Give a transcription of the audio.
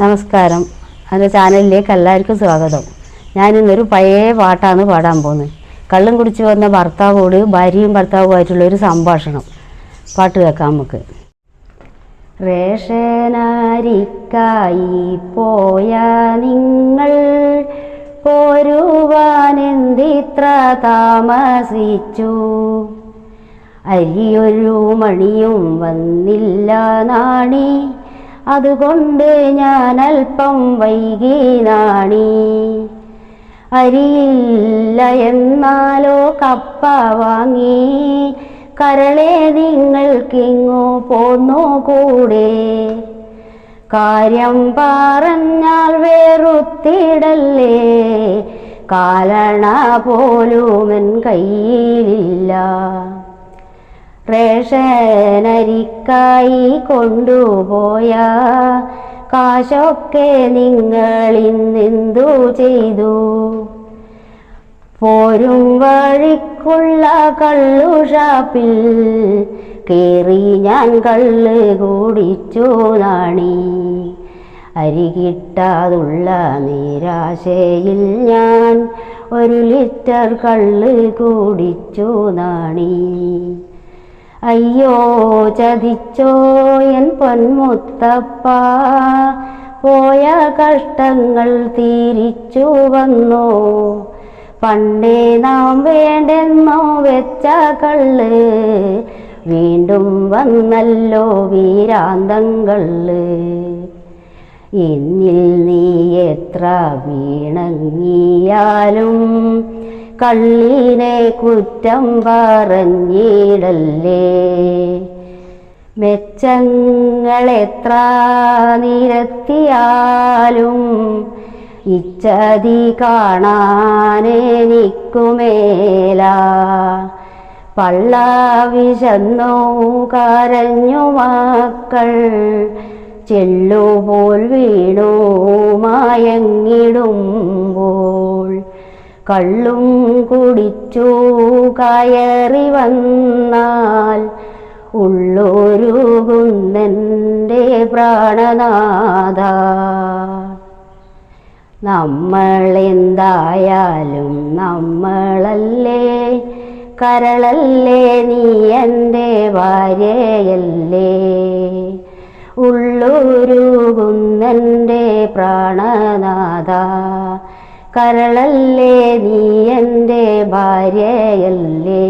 നമസ്കാരം. എന്റെ ചാനലിലേക്ക് എല്ലാവർക്കും സ്വാഗതം. ഞാനിന്നൊരു പഴയ പാട്ടാണ് പാടാൻ പോകുന്നത്. കള്ളും കുടിച്ച് വന്ന ഭർത്താവോട് ഭാര്യയും ഭർത്താവുമായിട്ടുള്ള ഒരു സംഭാഷണം. പാട്ട് കേൾക്കാം നമുക്ക്. റേഷനാരിക്കായി പോയ നിങ്ങൾ പോരുവാനെന്തിത്ര താമസിച്ചു? അരിയൊരു മണിയും വന്നില്ല നാണി. അതുകൊണ്ട് ഞാൻ അല്പം വൈകി നാണി. അരിയില്ല എന്നാലോ കപ്പ വാങ്ങി. കരളെ നിങ്ങൾക്കിങ്ങു പോന്നു കൂടെ. കാര്യം പറഞ്ഞാൽ വേറുത്തിടല്ലേ. കാലണ എൻ കയ്യിലില്ല. റേഷനരിക്കായി കൊണ്ടുപോയ കാശൊക്കെ നിങ്ങൾ ഇന്നെന്തു ചെയ്തു? പോരും വഴിക്കുള്ള കള്ളു ഷാപ്പിൽ കേറി ഞാൻ കള്ള് കുടിച്ചു നാണി. അരി കിട്ടാതുള്ള നിരാശയിൽ ഞാൻ ഒരു ലിറ്റർ കള്ള് കുടിച്ചു നാണി. അയ്യോ ചതിച്ചോ എൻ പൊന്മുത്തപ്പ പോയ കഷ്ടങ്ങൾ തിരിച്ചു വന്നോ. പണ്ടേ നാം വേണ്ടെന്നോ വെച്ച കള്ള്. വീണ്ടും വന്നല്ലോ വീരാന്തങ്ങൾ എന്നിൽ നീ എത്ര വീണങ്ങിയാലും കള്ളിനെ കുറ്റം പറഞ്ഞിടല്ലേ? മെച്ചങ്ങൾ എത്ര നിരത്തിയാലും ഇച്ചതി കാണാനെനിക്കുമേല പള്ള വിശന്നോ കരഞ്ഞു മക്കൾ ചെല്ലുപോൽ വീണു കള്ളും കുടിച്ചു കയറി വന്നാൽ ഉള്ളൊരുകുന്നെന്റെ പ്രാണനാഥ. നമ്മളെന്തായാലും നമ്മളല്ലേ? കരളല്ലേ നീ എന്റെ ഭാര്യയല്ലേ? ഉള്ളൊരുകുന്നെന്റെ പ്രാണനാഥ. കരളല്ലേ നീ എന്റെ ഭാര്യയല്ലേ?